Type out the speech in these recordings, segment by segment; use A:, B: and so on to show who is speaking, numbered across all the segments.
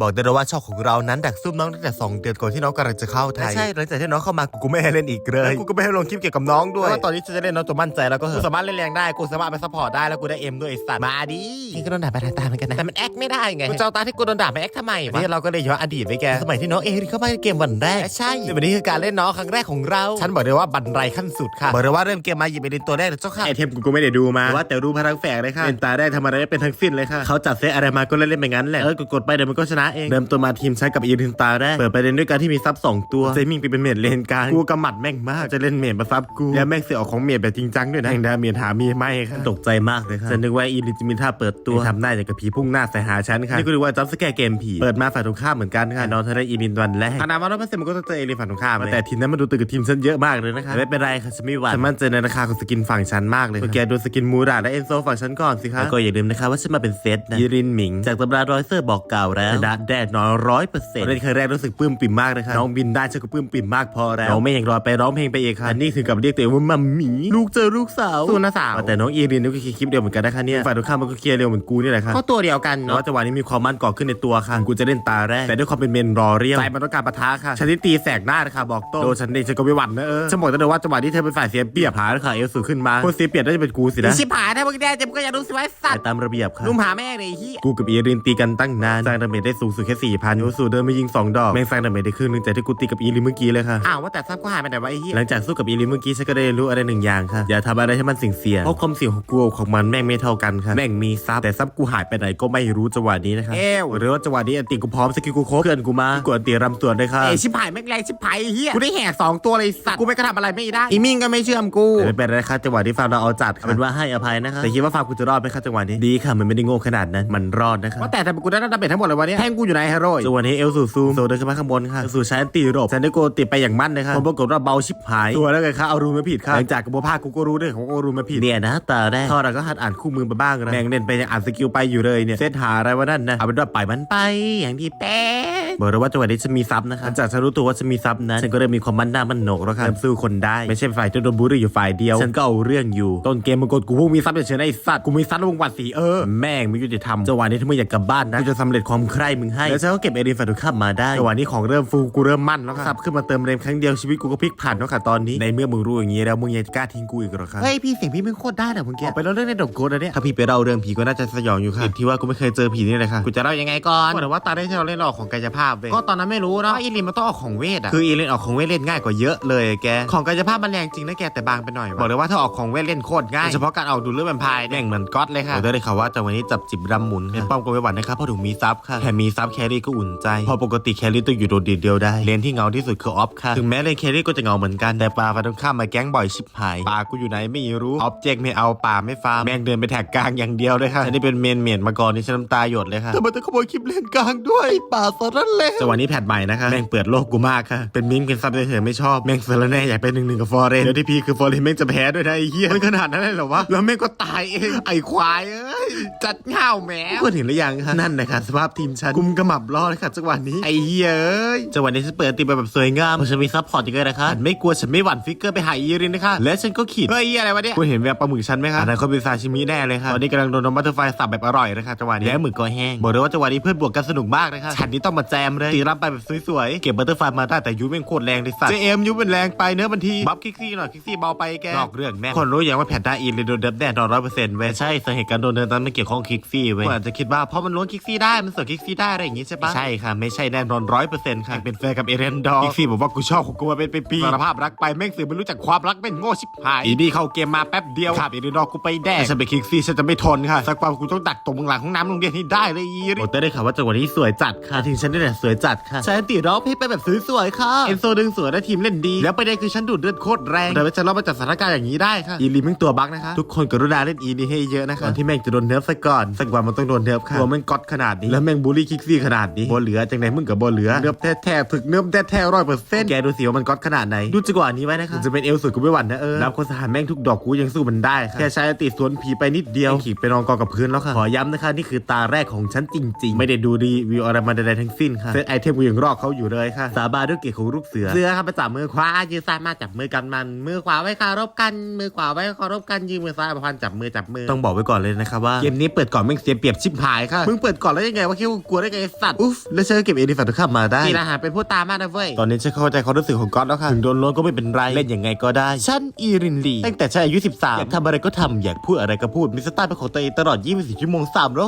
A: บอกได้เลยว่าช่องของเรานั้นดักซุ่มน้องตั้งแต่สองเดือนก่อนที่น้องกำลังจะเข้าไทยใช่หลังจากที่น้องเข้ามากูไม่ให้เล่นอีกเลยกูก็ไม่ให้ลงคลิปเกี่ยวกับน้องด้วยว่าตอนนี้จะเล่นน้องตัวมั่นใจแล้วก็เหอะกูสามารถเล่นแรงได้กูสามารถไปซัพพอร์ตได้แล้วกูได้เอ็มด้วยไอ้สัตว์มาดินี่ก็โดนด่าไปทางตาเหมือนกันนะแต่มันแอคไม่ได้ไงกูจะเอาตาที่กูโดนด่าไปแอคทำไมวะนี่เราก็เลยย้อนอดีตไปแกสมัยที่น้องเอริเข้ามาในเกมวันแรกใช่วันนี้คือการเล่นน้องครั้งแรกของเราฉันบอกเลยว่าบันไรขั้นสุดค่ะบอกเลยว่าเริ่มเกมมาหยิบไปเล่นตัวแรกเลยเจ้าค่ะไอเทมกูก็ไม่ได้ดูมาว่าแต่รู้พลังแฝงเลยค่ะเป็นตาแรกทำอะไรได้เป็นทั้งสิ้นเลยค่ะเขาจัดเซตอะไรมาก็เล่นเล่นไปงั้นแหละเออกดๆไปเดี๋ยวมันก็ชนะเอง เดิมตัวมาทีมใช้กับอีรินตาแรก เปิดประเด็นด้วยการที่มีซับสองตัว เซมิงไปเป็นเมดเลนกลาง กูกำหมัดแม่งมาก จะเล่นเมดมาซับกู แล้วแม่งเสียออกของเมดแบบจริงจังด้วยนะแห่งดาเมจหามีไม่ค่ะตกใจมากเลยค่ะฉันนึกว่าอีรินจะมีท่าเปิดตัวทำได้แต่กับผีพุ่งหน้าใส่หาฉันค่ะ นี่ก็นึกว่าจับสแกร์เกมผี เปิดมาฝ่ายตรงข้ามเหมือนกันค่ะน้องเธอได้อีรินวันแรกขนาดว่าร้อยเปอร์เซ็นต์มันก็จะเจออีรินฝั่งตรงข้ามแต่ทีมนั้นมันดูตึกกับทีมฉันเยอะมากเลยนะคะแต่ไม่เป็นไรค่ะฉันไม่หวั่นฉันมั่นใจในราคาของสกินฝั่งฉันมากเลยค่ะแกดูสกินมูราและเอนโซฝั่งฉันก่อนสิคะแล้วก็อย่าลืมนะคะว่าฉันมาเป็นเซตนะอีรินหมิงจากตำรารอยเซอร์บอกกล่าวแล้วชนะแดดน้อยร้อยเปอร์เซ็นต์เล่นครั้งแรกรู้สึกปลื้มปิ่มมากนะคะน้องบินได้ฉันก็ปลื้มปิ่มมากพอแล้วน้องไม่ยังรอไปร้องเพลงไปเองค่ะอันนี่ถึงกับเรียกตัวเองว่ามัมหมีลูกเจอลูกสาวส่วนน้าสาวแต่น้องอีรินนี่ก็เคลียร์คลิปเดียวเหมือนกันนะคะเนี่ยฝ่ายตรงข้ามมันก็เคลียร์เร็วเหมือนกูนี่แหละค่ะก็ตัวเดียวกันเนาะจังหวะนี้มีความมั่นก่อขึ้นในตัวค่ะกูจะเล่นตาแรกแต่ด้วยความเป็นเมนรอเรียลใจมันต้องการปะทะค่ะฉันที่ตีแสกหน้านะคะบอกโตโดนฉันเองฉันก็ไม่หวั่นนะเออฉันบอกได้เลยว่าจังหวะที่เธอเป็นฝ่ายเสียเปรียบหาค่ะเอลสูขึ้นมาคนเสียเปรียบน่าจะเป็นกูสินะ
B: ชิบหายถ้ามึงแน่เจ็บก็อย่ารู้สิว่าไอ้สัต
A: ไป
B: ว์
A: ตามระเบียบค่ะ
B: นุ่มหาแม่งเลยไอ้เฮีย
A: กูกับอีรินตีกันตั้งนานสร้างดาเมจได้สููงสุดแค่สี่พันยูสูเดินมายิงสองดอกแม่งสร้างดาเมจได้ครึ่งนึงจากที่กูตีกับอีริเมื่อกี้เลยค่ะ
B: อ้าวว่าแต่ซับก็หายไปไหนวะไอ้เฮีย
A: หลังจากสู้กับอีลิเมื่อกี้ฉันก็ได้รู้อะไรหนึ่งอย่างค่ะอย่าทำอะไรให้มันเสี่ยงเสี่ยงเพราะความเสี่ยงของกูของมันแม่งไม่เท่ากันค่ะแม่งมีซับแต่ซับกูหายไปไหนก็ไม่รู้จังหวะนี้นะคะ
B: เอว
A: หรือว่าจังหวะนี้อันติกูพร้อมสกิลกูครบเพื่อนกูมากูอันติรำตัวด้วยค่ะ
B: เอ้ชิบหายแม่งแรงชิบหายเฮียกูได้แห่สองตัวเลยสัตว์กูไม่กระทำอะไรไม่ได้อีมิ่งก็ไม่เชื่อมกู
A: ไม่เป็นไรนะคะจังหวะที่ฟาร์มเราเอาจัดเป็นว่าให้อภัยนะคะแต่คิดว่าฟาร์มกูจะรอดไหมคะจังหวะนี้ดีค่ะมันไม่ได้โง่ขนาดนั้นมันรอดนะคะ
B: ว่าแต่ทำไมกูได้ดาเมจทั้งหมดเลยวะเนี่ยแทงกูอยู่ไหนฮะโร่ย
A: จังหวะนี้เอลสูซูมโซเดินขึ้นมาข้างบนค่ะเอลสูใช้อันตีหลบฉันได้โกติดไปอย่างมั่นเลยค่ะผลปรากฏว่าเบาชิบหายตัวแล้วไงคะเอารูมาผิดค่ะหลังจากกระบวนภาคกูก็รู้เรื่องของเอารูมาผิดเนี่ยนะตาแรกทอดเราก็หัดอ่านคู่มือมาบ้างนะแม่งเล่นไปยังอ่านสกิลไปอยู่เลยเนี่ยเซตหาอะไรวะนั่นนะเอาเป็นว่าปล่อยมันไปอย่างที่แป๊ะ บอกเลยว่าจังหวะนี้ฉันมีซับนะคะหลังจากฉันรู้ตัวว่าฉันมีซับนั้นฉันก็เริ่มมีความมั่นหน้ามั่นโหนกแล้วค่ะเริ่มสู้คนได้ไม่ใช่ฝ่ายที่โดนบูลลี่อยู่ฝ่ายเดียว ฉันก็เอาเรื่องอยู่ต้นเกมมึงกดกูพวกมีซับเฉยๆนะไอ้สัตว์กูมีซับแล้วมึงหวัดสีเออแม่งไม่ยุติธรรมจังหวะนี้ถ้ามึงอยากกลับบ้านนะกูจะสำเร็จความใคร่มึงให้แล้วฉันก็เก็บเอรินฝันทุกข้ามมาได้จังหวะนี้ของเริ่มฟูกูเริ่มมั่นแล้วค่ะซับขึ้นมาเติมเร็มครั้งเดียวชีวิตกูก็พลิกผันแล้วค่ะตอนนี้ในเมื่อมึงรู้อย่างนี้แล้วมึงยังจะกล้าทิ้งกูอีกเหรอครับ
B: เฮ้ยพี่เสียงพี่มึงโคตรได้นะมึงแก
A: ออกไปแล้วเรื่องในดอกโกดอะเนี่ยถ้าพี่ไปเล่าเรื่องผีก็น่าจะสยองอยู่ค่ะที่ว่ากูไม่เคยเจอผีนี่เลยค่ะ
B: กูจะเล่ายังไงก่อน
A: แต่ว่าตาได้ที่เราเล่นออกของกายภาพเว้ย
B: ก็ตอนนั้นไม่รู้เนาะอีลินมันต้องออกของเวทอะ
A: คืออีเลนออกของเวทเล่นง่ายกว่าเยอะเลยแก
B: ของกายภาพมันแรงจริงนะแกแต่บางไปหน่อย
A: บ
B: วะ
A: อกเลยว่าถ้าออกของเวทเล่นโคตรง่าย
B: โดยเฉพาะการออกดูดเลือดแวมไพร์
A: แม่งเหมือนก๊อตเลยค่ะได้เลยค่ะว่าจังหวะนี้จับจิบรำหมุนเป็นป้อมก็ไม่หวั่นนะครับเพราะถูกมีซับค่ะแถมมีซับแครี่ก็อุ่นใจเพอปกติแครี่ต้องอยู่โดดเดี่ยวเดียวได้เลนที่เหงาที่สุดคือออฟค่ะถึงแม้เลนแครี่ก็จะเหงาเหมือนกันแต่ปลาฟันตรงข้ามมาแก๊งบ่อยชิบหายปลากูอยู่ไหนไม่รู้ออบเจกต์ไม่เอาป่าไม่ฟาร์มแม่งเดินไปแท็กกลางอย่างเดียวเลยค่ะอันนี้เป็นเมนเมียนมาก่อนนี่ฉันน้ำตาหยดเลยค่ะ
B: แต่มันจะขโมยคลิปเลนกลางด้วยป่าสารเลว
A: จังหวะนี้แพทใหม่นะคะแม่งเปิดโลกกูมากค่ะ เป็นมิ้งเป็นซับเฉยๆไม่ชอบแม่งเซอร์แน่อยากเป็นหนึ่งหนึ่งกับฟอร์เรนเดี๋ยวที่พีคือฟอร์เรนแม่งจะแพ้ด้วยนะไอ้เหี้ยมันขนาดนั้นเลยเหรอวะแล้วแม่งก็ตายเองไอ้ควายเอ้ย
B: จัดเง่าแหม
A: ก็เห็นหรือยังคะนั่นนะคะสภาพทีมฉันกุมกระหมับรอดเลยค่ะจังหวะนี้ไอ้เหี้ยเอ้ยจังหวะนี้ฉันเปิดตีไปแบบสวยงามเพราะฉันมีซัพพอร์ตจริงๆนะคะฉันไม่กลัวฉันไม่หวั่นฟิกเกอร์ไปหาอีรินนะคะและฉันก็ขีด
B: เฮ้ยอะไรวะเนี่ย
A: คุณเห็นแววปลาหมึกฉันไหมคะอันนั้นเขาเป็นซาชิมิแน่เลยค่ะตอนนี้กำลังโดนน้องบัตเตอร์ไฟสับแบบอร่อยนะคะจังหวะนี้แล้วหมึกก็แห้งบอกเลยว่าจังหวะนี้เพื่อนบวกกันสนุกมากนะคะฉันนี่ต้องมาแจมเลยตีรับไปแบบสวยๆ เก็บบัตเตอร์ไฟมาได้แต่ยูเป็นโคตรแรงเลยสัตว์เจเอ็มยูเป็นแรงไปเนื้อบันทีบัฟคิกซี่หน่อยคิกซี่เบาไปแกนอกเรื่องแม่คนรู้อย่างว่าแผ่นด้าอินเลยโดนเดิมแน่นอนร้อยเปอร์เซ็นต์เว้ยใช่สาเหตุการโดนเดินตอนไม่เกี่ยวข้องคิกซี่เว้ยอาจจะคิดว่าเพราะมันล้วงคิกซี่ได้มันเสือคิกซี่ได้อะไรอย่างงี้ใช่ปะใช่ค่ะไม่ใช่แน่นอนร้อยเปอร์เซ็นต์ค่ะเป็นแฟนกับเอเรนดอร์คิกซี่บอกว่ากูชอบของกูมาเป็นปีๆสารภาพรักไปแม่งสื่อไม่รู้จักความรักเป็นโง่ชิบหายอีนี่เข้าเกมมาแป๊บเดียวขับเอเรนดอร์กูไปแดกฉันไปคิกซี่ฉันจะไม่ทนค่ะสักวันกูต้องดักตรงหลังห้องน้ำโรงเรียนให้ได้เลยอีริโอ้แต่ได้ข่าวว่าจังหวะนี้สวยจัดค่ะทีมฉันนี่แหละสวยจัดค่ะฉันตีร้องเพลงไปแบบสวยๆค่ะ เอนโซดึงสวยและทีมเล่นดี แล้วประเด็นคือฉันดูดเลือดโคตรแรงแต่ว่าฉันรอดมาจากสถานการณ์อย่างนี้ได้ค่ะ อีลิแม่งตัวบั๊กนะคะ ทุกคนกรุณาเล่นอีนี่ให้เยอะนะคะก่อนที่แม่งจะโดนเนิร์ฟซะก่อนสักวันมันต้องโดนเนิร์ฟค่ะตัวแม่งก๊อตขนาดนี้ แล้วแม่งบูลลี่คิกซี่ขนาดนี้บอเหลือจังไหนมึงกับบอเหลือ เนิร์ฟแท้ๆฝึกเนิร์ฟแท้ๆร้อยเปอร์เซ็นต์แกดูสิว่ามันก๊อตขนาดไหน ดูจังหวะนี้ไว้นะคะจะเป็นเอลสุดกูไม่หวั่นนะเออรับคนสหารแม่งทุกดอกกูยังสู้มันได้ค่ะแค่ใช้ติสวนผีไปนิดเดียวขี่ไปนอนกองกับพื้นแล้วค่ะขอย้ำนะคะนี่คือตาแรกของฉันจริง ๆ ไม่ได้ดูรีวิวอะไรมาใดๆทั้งสิ้นค่ะค่ะเซตไอเทมกูยังรอกเขาอยู่เลยค่ะ สาบานด้วยเกียรติของลูกเสือ เสือครับไปจับมือขวายืนซ้ายมาจับมือกันมัน มือขวาไว้คารบกัน มือขวาไว้เคารพกันยืนมือซ้ายประพันจับมือจับมือ ต้องบอกไว้ก่อนเลยนะครับว่าเกมนี้เปิดก่อนแม่งเสียเปรียบชิบหายค่ะ มึงเปิดก่อนแล้วยังไงว่าคิดว่ากูกลัวได้ไงไอ้สัตว์ อุ๊ฟแล้วฉันก็เก็บเอดิฟัตข้ามมาได้
B: กีฬาหารเป็นผู้ตามากนะเว้ย
A: ตอนนี้ฉันเข้าใจความรู้สึกของก๊อตแล้วค่ะ ถึงโดนล้วนก็ไม่เป็นไร เล่นยังไงก็ได้ ฉันอีรินลี ตั้งแต่ฉันอายุ 13 อยากทำอะไรก็ทำอยากพูดอะไรก็พูด มีสไตล์เป็นของตัวเองตลอด 24 ชั่วโมง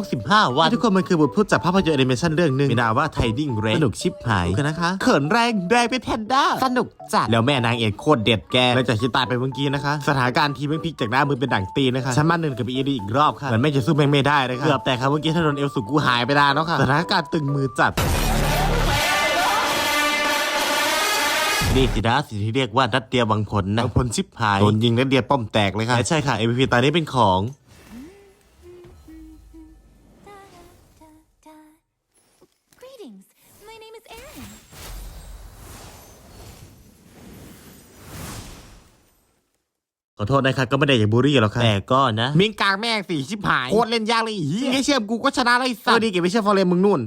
A: 365วัน ทุกคนมันคือบทพูดจากภาพยนตร์แอนิเมชันเรื่องหนึงมีนามว่าไทดิ้งเรสนุกชิบหายกันนะคะ เขินแรงแรงเป็นแพนด้า สนุกจัด แล้วแม่นางเอกโคตรเด็ดแกหลังจากที่ตายไปเมื่อกี้นะคะ สถานการณ์ทีมแม่งพลิกจากหน้ามือเป็นดั่งตีนนะคะฉันมาหนึ่งกับอีดีอีกรอบค่ะ เหมือนแม่งจะสู้แม่งไม่ได้เลยค่ะเกือบแต่ครับเมื่อกี้ถ้าโดนเอลสุกูหายไปได้แล้วค่ะสถานการณ์ตึงมือจัดนี่สินะสิ่งที่เรียกว่านัดเดียววังผลนะวังผลชิบหายโดนยิงนัดเดียวป้อมแตกเลยค่ะและใช่ค่ะ MVP ตอนนี้เป็นของ ขอโทษนะครับก็ไม่ได้อยากบูลลี่หรอกค่ะแต่ก็นะ
B: มิงกลางแม่งสี่ชิบหายโคตรเล่นยากเลยไอีเหี้ยแค่เชื่อมกูก็ชนะเลยไอ้สัตว์ดีเก็บไปเชื่อฟอร์เรมมึงนู่น